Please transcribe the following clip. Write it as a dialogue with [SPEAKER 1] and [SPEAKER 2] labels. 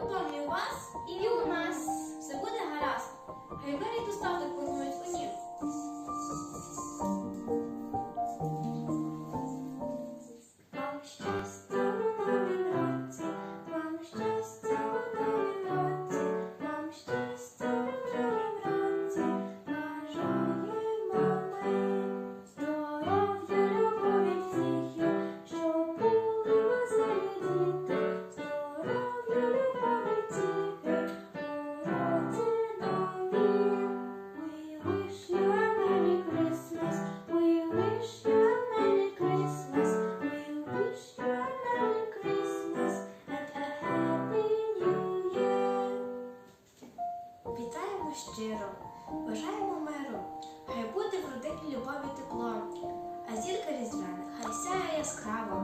[SPEAKER 1] Antonio Guas y щиро. Бажаємо миру, хай буде в родині любові тепло, а зірка різдвяна, хай сяє яскраво.